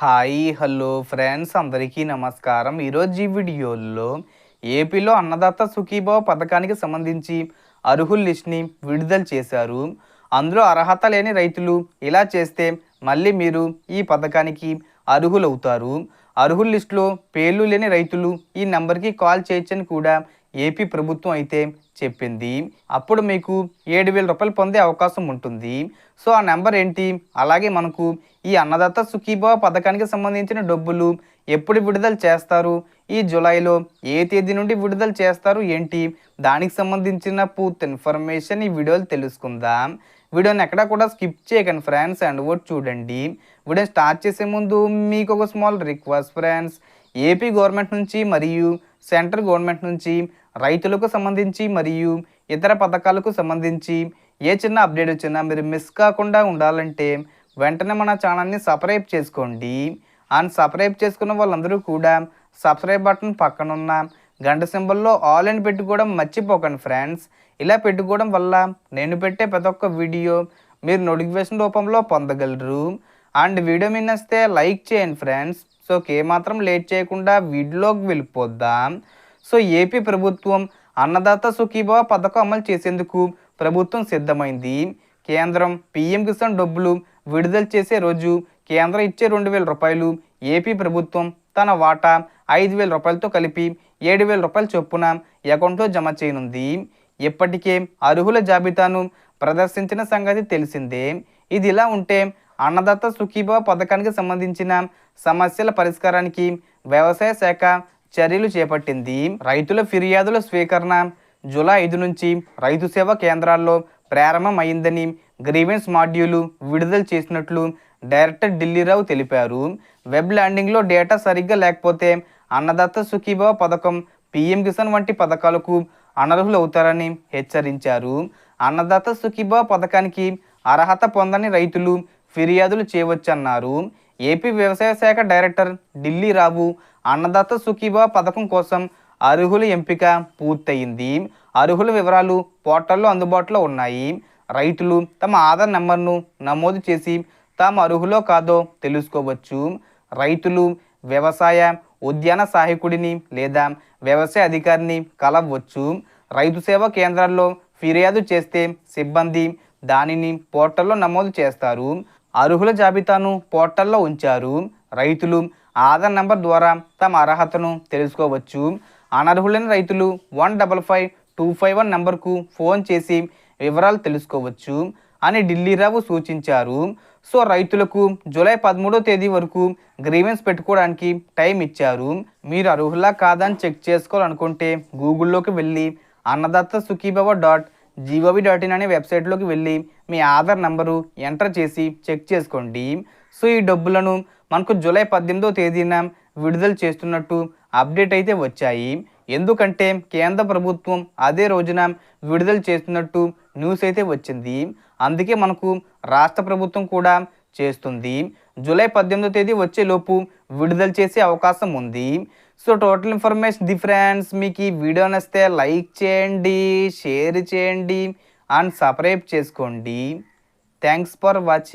Hi hello friends అందరికీ నమస్కారం. ఈరోజు ఈ వీడియోలో ఏపీలో అన్నదాత సుఖీభావ పథకానికి సంబంధించి అర్హుల లిస్ట్ని విడుదల చేశారు. అందులో అర్హత లేని రైతులు ఇలా చేస్తే మళ్ళీ మీరు ఈ పథకానికి అర్హులవుతారు. అర్హుల లిస్టులో పేర్లు లేని రైతులు ఈ నెంబర్కి కాల్ చేయొచ్చని కూడా ఏపీ ప్రభుత్వం అయితే చెప్పింది. అప్పుడు మీకు ఏడు వేల రూపాయలు పొందే అవకాశం ఉంటుంది. సో ఆ నెంబర్ ఏంటి? అలాగే మనకు ఈ అన్నదాత సుఖీభావ పథకానికి సంబంధించిన డబ్బులు ఎప్పుడు విడుదల చేస్తారు? ఈ జూలైలో ఏ తేదీ నుండి విడుదల చేస్తారు? ఏంటి? దానికి సంబంధించిన పూర్తి ఇన్ఫర్మేషన్ ఈ వీడియోలు తెలుసుకుందాం. వీడియోని ఎక్కడా కూడా స్కిప్ చేయకండి ఫ్రెండ్స్ అండ్ ఓట్ చూడండి. వీడియో స్టార్ట్ చేసే ముందు మీకు ఒక small request friends. AP government నుంచి మరియు సెంట్రల్ గవర్నమెంట్ నుంచి రైతులకు సంబంధించి మరియు ఇతర పథకాలకు సంబంధించి ఏ చిన్న అప్డేట్ వచ్చినా మీరు మిస్ కాకుండా ఉండాలంటే వెంటనే మన ఛానల్ని సబ్స్క్రైబ్ చేసుకోండి. అండ్ సబ్స్క్రైబ్ చేసుకున్న వాళ్ళందరూ కూడా సబ్స్క్రైబ్ బటన్ పక్కనున్న గంట సింబల్లో ఆల్ అని పెట్టుకోవడం మర్చిపోకండి ఫ్రెండ్స్. ఇలా పెట్టుకోవడం వల్ల నేను పెట్టే ప్రతి ఒక్క వీడియో మీరు నోటిఫికేషన్ రూపంలో పొందగలరు. అండ్ వీడియో మీ నచ్చితే లైక్ చేయండి ఫ్రెండ్స్. సో ఏమాత్రం లేట్ చేయకుండా వీడియోలోకి వెళ్ళిపోద్దాం. సో ఏపీ ప్రభుత్వం అన్నదాత సుఖీభవ పథకం అమలు చేసేందుకు ప్రభుత్వం సిద్ధమైంది. కేంద్రం పీఎం కిసాన్ డబ్బులు విడుదల చేసే రోజు కేంద్రం ఇచ్చే రెండు వేల రూపాయలు ఏపీ ప్రభుత్వం తన వాటా ఐదు వేల రూపాయలతో కలిపి ఏడు వేల రూపాయల చొప్పున అకౌంట్లో జమ చేయనుంది. ఇప్పటికే అర్హుల జాబితాను ప్రదర్శించిన సంగతి తెలిసిందే. ఇది ఇలా ఉంటే అన్నదాత సుఖీభవ పథకానికి సంబంధించిన సమస్యల పరిష్కారానికి వ్యవసాయ శాఖ చర్యలు చేపట్టింది. రైతుల ఫిర్యాదుల స్వీకరణ జూలై ఐదు నుంచి రైతు సేవా కేంద్రాల్లో ప్రారంభమైందని గ్రీవెన్స్ మాడ్యూలు విడుదల చేసినట్లు డైరెక్టర్ ఢిల్లీరావు తెలిపారు. వెబ్ ల్యాండింగ్లో డేటా సరిగ్గా లేకపోతే అన్నదాత సుఖీభావ పథకం పీఎం కిసాన్ వంటి పథకాలకు అనర్హులు అవుతారని హెచ్చరించారు. అన్నదాత సుఖీభావ పథకానికి అర్హత పొందని రైతులు ఫిర్యాదులు చేయవచ్చన్నారు. ఏపీ వ్యవసాయ శాఖ డైరెక్టర్ ఢిల్లీ రావు అన్నదాత సుఖీబా పథకం కోసం అర్హుల ఎంపిక పూర్తయింది. అర్హుల వివరాలు పోర్టల్లో అందుబాటులో ఉన్నాయి. రైతులు తమ ఆధార్ నెంబర్ను నమోదు చేసి తాము అర్హులో కాదో తెలుసుకోవచ్చు. రైతులు వ్యవసాయ ఉద్యాన సహాయకుడిని లేదా వ్యవసాయ అధికారిని కలవచ్చు. రైతు సేవా కేంద్రాల్లో ఫిర్యాదు చేస్తే సిబ్బంది దానిని పోర్టల్లో నమోదు చేస్తారు. అర్హుల జాబితాను పోర్టల్లో ఉంచారు. రైతులు ఆధార్ నంబర్ ద్వారా తమ అర్హతను తెలుసుకోవచ్చు. అనర్హులైన రైతులు one double five two five one నంబర్కు ఫోన్ చేసి వివరాలు తెలుసుకోవచ్చు అని ఢిల్లీరావు సూచించారు. సో రైతులకు జూలై పదమూడో తేదీ వరకు గ్రీవెన్స్ పెట్టుకోవడానికి టైం ఇచ్చారు. మీరు అర్హులా కాదని చెక్ చేసుకోవాలనుకుంటే గూగుల్లోకి వెళ్ళి Annadatha Sukhibhava dot G O V dot in అనే వెబ్సైట్లోకి వెళ్ళి మీ ఆధార్ నంబరు ఎంటర్ చేసి చెక్ చేసుకోండి. సో ఈ డబ్బులను మనకు జూలై పద్దెనిమిదో తేదీన విడుదల చేస్తున్నట్టు అప్డేట్ అయితే వచ్చాయి. ఎందుకంటే కేంద్ర ప్రభుత్వం అదే రోజున విడుదల చేస్తున్నట్టు న్యూస్ అయితే వచ్చింది. అందుకే మనకు రాష్ట్ర ప్రభుత్వం కూడా చేస్తుంది. జూలై పద్దెనిమిదో తేదీ వచ్చేలోపు విడుదల చేసే అవకాశం ఉంది. So total information the friends మీకు ఈ వీడియో నచ్చితే లైక్ చేయండి షేర్ చేయండి అండ్ సబ్స్క్రైబ్ చేసుకోండి. Thanks for watching